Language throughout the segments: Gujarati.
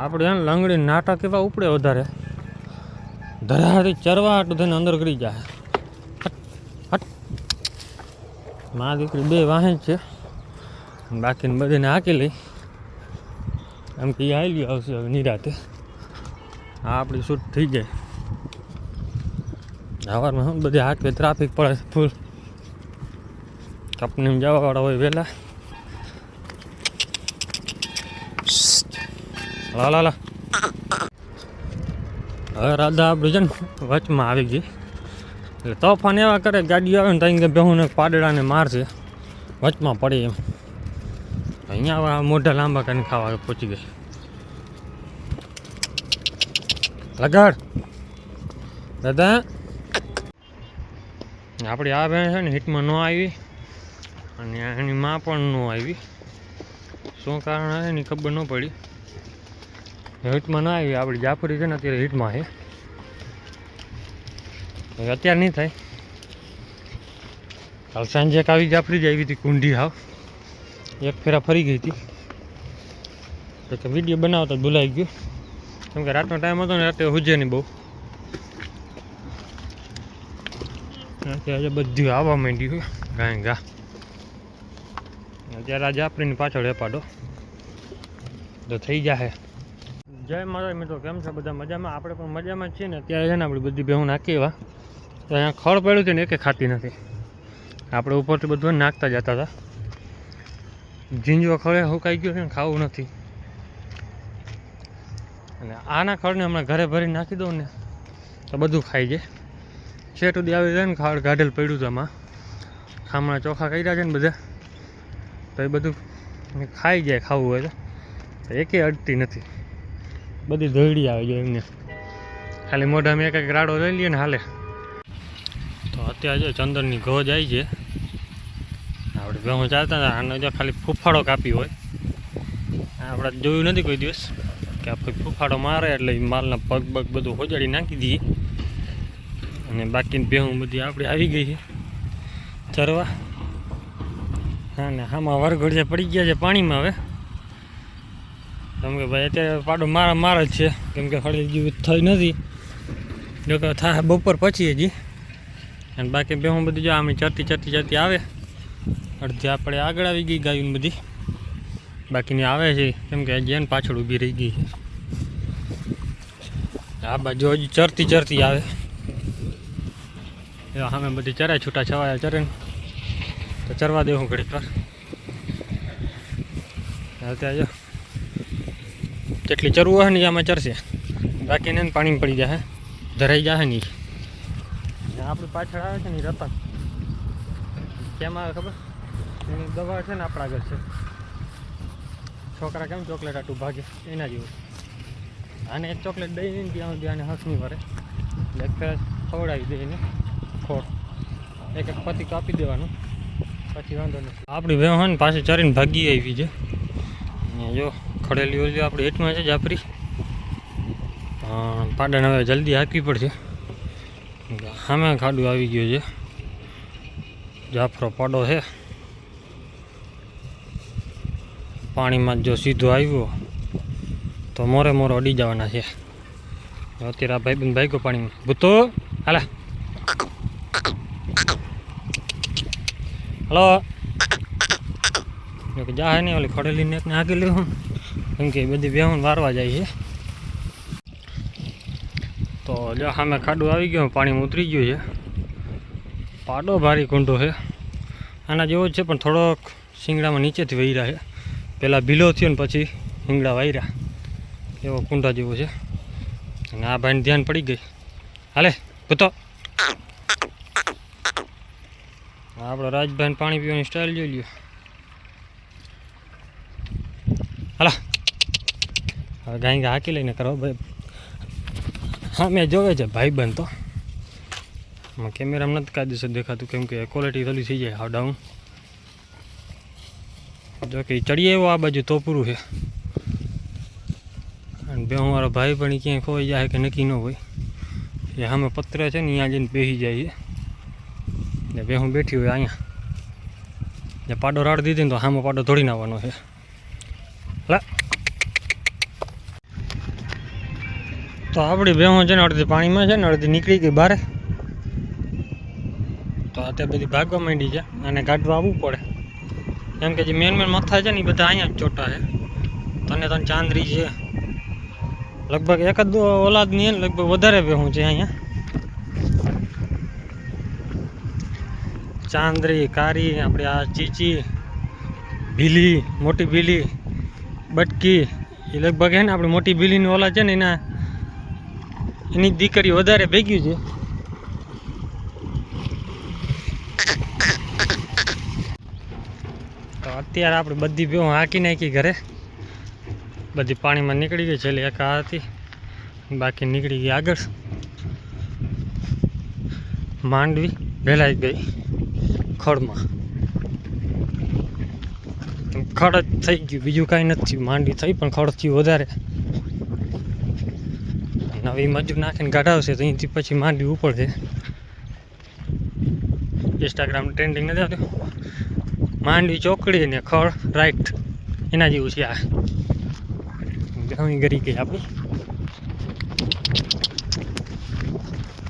આપણે એને લંગડી નાટા કેવા ઉપડે વધારે. ધરાથી ચરવા હાટું થઈને અંદર કરી જાય. મા દીકરી બે વાહન છે. બાકીને બધીને હાકી લઈ. એમ કે આવી આવશે હવે નિરાતે. આ આપણી શૂટ થઈ જાય સવારમાં બધી હાકે ટ્રાફિક પડે ફૂલ કંપનીમાં જવાવાળા હોય વહેલા લા લા લા. હવે રાધા આપણું વચમાં આવી ગઈ. એટલે તોફાન એવા કરે ગાડી આવે ને ત્યાં બેહુને પાડડાને મારશે વચમાં પડે એમ. અહીંયા મોઢા લાંબા કરીને ખાવા પહોંચી ગઈ. લગાડ. દાદા. આપણી આ બેન છે ને હિટમાં ન આવી. અને એની માં પણ ન આવી. શું કારણ છે એની ખબર ન પડી. હિટમાં ના આવી. આપણી જાફરી છે ને અત્યારે હિટમાં છે. અત્યારે નહીં થાય. કાલ સાંજે એક આવી જાફરી જ આવી હતી કુંડી હાવ. એક ફેરા ફરી ગઈ હતી. તો કે વીડિયો બનાવતા ભૂલાઈ ગયું. કેમ કે રાતનો ટાઈમ હતો ને રાતે હુજે નહીં બહુ. અત્યારે બધું આવવા માંડ્યું ગાય ગા અત્યારે આ જાફરીની પાછળ વેપાડો તો થઈ જશે જય મારા મિત્રો, કેમ છે? બધા મજામાં? આપણે પણ મજામાં છીએ ને. અત્યારે છે ને આપણી બધી ભેહું નાખી એવા. તો અહીંયા ખળ પડ્યું છે ને એકે ખાતી નથી. આપણે ઉપરથી બધું નાખતા જતા હતા. ઝીંજવા ખડે હુકાઈ ગયો છે ને, ખાવું નથી. અને આના ખળને હમણાં ઘરે ભરી નાખી દઉં ને, તો બધું ખાઈ જાય. છેટ સુધી આવી જાય ને, ખાડ ગાઢેલ પડ્યું છે આમાં. ખામણા ચોખા કર્યા છે ને બધા. તો એ બધું ખાઈ જાય, ખાવું હોય તો. એકે અડતી નથી. બધી ધોઈડી આવી જાય એમને. ખાલી મોઢામાં એક એક રાડો લઈ લઈએ ને હાલે. તો અત્યારે જો ચંદનની ગોજ આવી છે. આપણે ઘઉં ચાલતા હતા, આનો જો ખાલી ફૂફાડો કાપી હોય. આપણે જોયું નથી કોઈ દિવસ કે આપણે ફૂફાડો મારે એટલે માલના પગ પગ બધું હોજાડી નાખી દઈએ અને બાકીની ભેહું બધી આપણે આવી ગઈ છે. ચરવા. હા, ને આમાં વરઘોડિયા પડી ગયા છે પાણીમાં હવે. કેમ કે ભાઈ અત્યારે પાડો મારા મારા જ છે. કેમ કે હળી જેવું થઈ નથી. જો કે થાય બપોર પછી હજી. અને બાકી બે હું બધું જો આમ ચરતી ચરતી ચરતી આવે. અડધી આપણે આગળ આવી ગઈ ગાયું બધી. બાકીની આવે છે. કેમ કે જેન પાછળ ઊભી રહી ગઈ છે. આ બાજુ હજી ચરતી ચરતી આવે. એવા સામે બધી ચરાય છૂટા છવાયા ચરે તો ચરવા દેવું ઘડીક વાર. અત્યારે જો. જેટલી ચરવું હોય ને આમાં ચરશે બાકીને પાણી પડી જાય ધરાઈ જાય નહીં ને આપણી પાછળ આવે છે ને રતન. કેમ આવે ખબર? એની દવા છે ને આપણા આગળ છે. છોકરા કેમ ચોકલેટ આટલું ભાગે? એના જેવું. આને એક ચોકલેટ દઈ ને ત્યાં સુધી આને હસની વરે. એટલે એક ફેર ખવડાવી દે એને ખોટ એક એક પતિ કાપી દેવાનું. પછી વાંધો નહીં. આપણી વ્યવહાન પાછી ચરીને ભાગી આવી છે. જો. ખડેલી ઓલી આપણે હેઠમાં છે જાફરી. પાડાને હવે જલ્દી આપવી પડશે. સામે ખાડું આવી ગયું છે. જાફરો પાડો છે. પાણીમાં જો સીધો આવ્યો, તો મોરે મોરો અડી જવાના છે. અત્યારે આ ભાઈબંધ ભાઈકો પાણીમાં. ભૂતો, હાલા. હલો. જા હે નહીં, ઓલી ખડેલી ને એકને હાકી લેવું કેમ બધી બેહું વારવા જાય છે. તો જો સામે ખાડું આવી ગયું પાણીમાં ઉતરી ગયું છે. પાડો ભારી કુંડો છે. આના જેવો જ છે, પણ થોડોક શિંગડામાં નીચેથી વૈરા છે. પહેલાં ભીલો થયો ને પછી શિંગડા વાયરા. એવો કુંડા જેવો છે. અને આ ભાઈને ધ્યાન પડી ગઈ. હાલે, પૂતો. આપણો રાજભાઈને પાણી પીવાની સ્ટાઇલ જોઈ લ્યો. હાલા. હવે ગાય હાકી લઈને કરો. ભાઈ, હા, મેં જોવે છે ભાઈ બંધ તો કેમેરામાં નથી કાયદેસર દેખાતું, કેમ કે ક્વોલિટી થોડી થઈ જાય, હાવ ડાઉન જો કે ચડીએ એવો આ બાજુ તો પૂરું છે. અને બે મારો ભાઈ પણ ક્યાંય ખોવાઈ જાય કે નક્કી ન હોય. એ સામે પત્ર છે ને અહીંયા જઈને બેસી જાય છે. ને બે હું બેઠી હોય અહીંયા. પાડો રાડ દીધી ને તો સામે પાડો ધોડી નાખવાનો છે. લા. તો આપણી ભેહું છે ને અડધી પાણીમાં છે ને અડધી નીકળી ગઈ બહાર. તો અત્યારે બધી ભાગવા માંડી છે અને કાઢવા આવવું પડે. કેમ કે જે મેન મેન મથા છે ને એ બધા અહીંયા જ ચોટા છે. તને તને ચાંદરી છે. લગભગ એક જ ઓલાદની છે લગભગ વધારે ભેહું છે અહીંયા. ચાંદરી, કારી, આપણે આ ચીચી, ભીલી, મોટી ભીલી, બટકી, એ લગભગ હે ને આપણે મોટી ભીલીની ઓલા છે ને એના એની દીકરી વધારે ભેગ્યું છે. તો અત્યારે આપણે બધી ભેહું હાંકી નાખી ઘરે. બધી પાણીમાં નીકળી ગઈ છેલ્લી એક આ હતી. બાકી નીકળી ગઈ આગળ. માંડવી ભેલાઈ ગઈ ખડમાં. ખડ જ થઈ ગયું, બીજું કાંઈ નથી માંડવી થઈ, પણ ખડ થયું વધારે. નવી મજૂર નાખીને ગાઢાવશે તો અહીંથી પછી માંડવી ઉપર છે. ઇન્સ્ટાગ્રામ ટ્રેન્ડિંગ નથી આવતું. માંડવી ચોકડી ને ખળ રાઈટ એના જેવું છે આ. ઘણી ગરી ગઈ આપણી.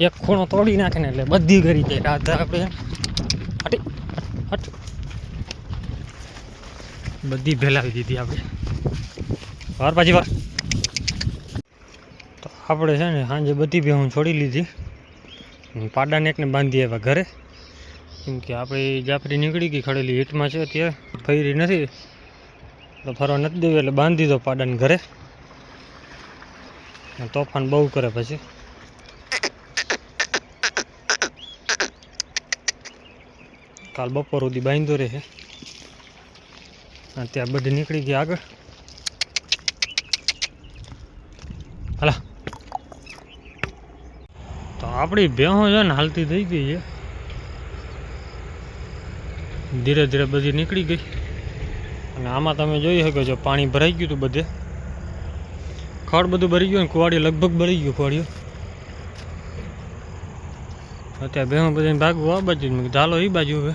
એક ખૂણો તોડી નાખે ને એટલે બધી ગરી ગઈ. રાત આપણે હટી, હટ. બધી ભેલાવી દીધી આપણે. વાર પાછી વાર. આપણે છે ને સાંજે બધી ભેહું છોડી લીધી. પાડાને એકને બાંધી આવ્યા ઘરે. કેમ કે આપણી જાફરી નીકળી ગઈ ખડેલી હીટમાં છે અત્યારે. ફરી નથી. તો ફરવા નથી દેવી એટલે બાંધી દો પાડાને ઘરે. તોફાન બહુ કરે પછી. કાલ બપોર સુધી બાંધ્યો રહે. ત્યાં બધી નીકળી ગઈ આગળ હાલા તો આપણી ભેહો છે ને હાલતી થઈ ગઈ છે. ધીરે ધીરે બધી નીકળી ગઈ. અને આમાં તમે જોઈ શકો છો, પાણી ભરાઈ ગયું હતું બધે. ખડ બધું ભરી ગયું ને કુવાડી લગભગ ભરી ગયું કુવાડીઓ. અત્યારે ભેહો બધાને ભાગવું આ બાજુ ઝાલો એ બાજુ હવે.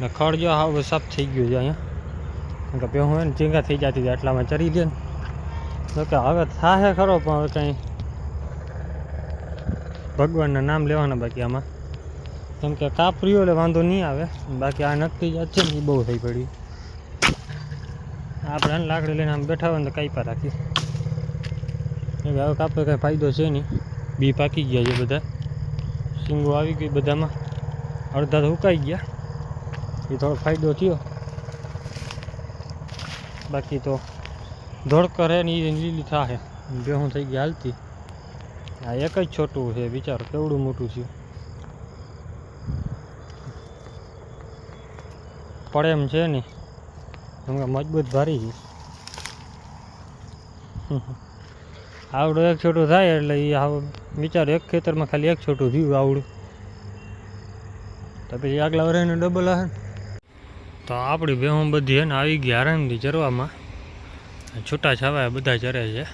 ને ખડ જો હવે સાફ થઈ ગયું છે અહીંયા. કે ભેહો હોય ને ચીંગા થઈ જતી હતી એટલામાં ચરી દે ને. કે હવે થાશે ખરો પણ કંઈ ભગવાનના નામ લેવાના બાકી આમાં. કેમ કે કાપરીઓ એટલે વાંધો નહીં આવે. બાકી આ નક્કી જાત છે ને, એ બહુ થઈ પડી આપણે આને લાકડી લઈને આમ બેઠા હોય ને તો કાંઈ રાખી કેમ કે હવે કાપે કાંઈ ફાયદો છે નહીં. બી પાકી ગયા છે બધા. શીંગો આવી ગઈ બધામાં. અડધા તો ઉકાઈ ગયા. એ થોડો ફાયદો થયો. બાકી તો ધોળકર હે ને એ લીલી થાશે બેહું થઈ ગઈ હાલતી આ એક જ છોટું છે, વિચાર, કેવડું મોટું છે? પડે એમ છે ને હમણાં મજબૂત ભારી છે. આવડું એક છોટું થાય એટલે એ વિચારો, એક ખેતરમાં ખાલી એક છોટું થયું આવડું. તો પછી આગલા વર્ષને ડબલ આવે તો આપણી બેહું બધી હે ને આવી ગઈ આરામથી ચરવામાં. છૂટા છાવા બધા ચરે છે.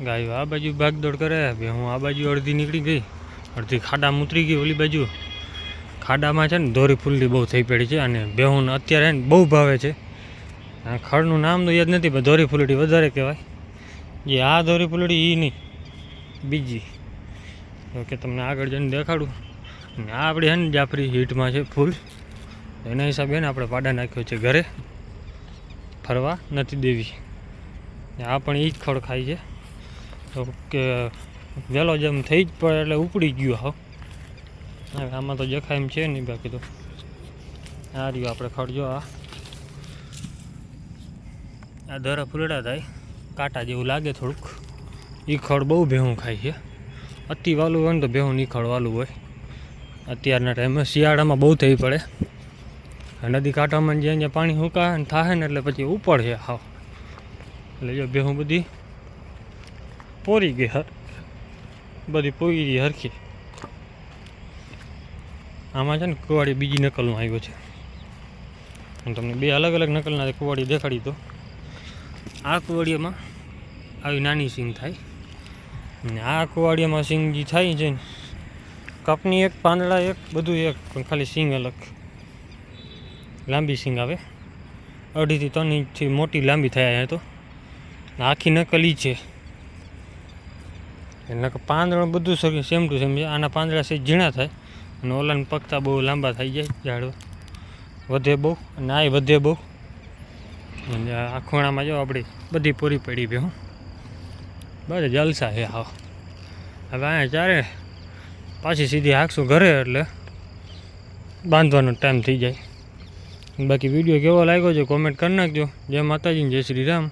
ગાયો આ બાજુ ભાગદોડ કરે ભેહું આ બાજુ અડધી નીકળી ગઈ. અડધી ખાડામાં ઉતરી ગઈ ઓલી બાજુ. ખાડામાં છે ને દોરી ફૂલની બહુ થઈ પડી છે અને બેહું અત્યારે ને બહુ ભાવે છે. આ ખડનું નામ તો યાદ નથી, પણ દોરી ફૂલડી વધારે કહેવાય. જે આ દોરી ફૂલડી એ નહીં, બીજી. ઓકે તમને આગળ જઈને દેખાડું. અને આ આપણી છે ને જાફરી હીટમાં છે ફૂલ. એના હિસાબે ને આપણે પાડા નાખ્યો છે ઘરે. ફરવા નથી દેવી. આ પણ એ જ ખડ ખાય છે. કે વહેલો જેમ થઈ જ પડે એટલે ઉપડી ગયું, હા. હવે આમાં તો જખા એમ છે નહીં બાકી તો. આ રહ્યું આપણે ખડજો આ. આ દરા ફૂલડા થાય, કાંટા જેવું લાગે થોડુંક. એ ખડ બહુ ભેહું ખાય છે. અતિ વાલું હોય ને તો ભેહું નહીં ખડ વાલું હોય. અત્યારના ટાઈમે શિયાળામાં બહુ થઈ પડે. નદી કાંઠામાં જ્યાં જ્યાં પાણી સુકાય ને થાય ને એટલે પછી ઉપર છે હાવ એટલે જો ભેહું બધી પોરી ગઈ હર. બધી પોઈ ગઈ હરખી. આમાં છે ને કુવાડી બીજી નકલનો આવ્યો છે. હું તમને બે અલગ અલગ નકલના કુવાડી દેખાડી દો આ કુવાડીમાં આવી નાની સિંગ થાય. ને આ કુવાડીમાં સિંગ જે થાય છે ને, કપની એક, પાંદડા એક, બધું એક, પણ ખાલી સિંગ અલગ. લાંબી સિંગ આવે. અઢીથી ત્રણ ઇંચથી મોટી લાંબી થયા એ તો. આખી નકલી છે. એટલે કે પાંદડું બધું સગે સેમ ટુ સેમ છે. આના પાંદડા છે ઝીણા થાય અને ઓલાને પગતા બહુ લાંબા થઈ જાય ઝાડવા. વધે બહુ અને આય વધે બહુ. અને આ ખૂણામાં જો આપણી બધી પૂરી પડી ભે હું. જલસા છે હા હવે અહીંયા ચારે પાછી સીધી હાંકશું ઘરે એટલે બાંધવાનો ટાઈમ થઈ જાય. બાકી વીડિયો કેવો લાગ્યો છે કોમેન્ટ કરી નાખજો. જય માતાજી જય શ્રી રામ.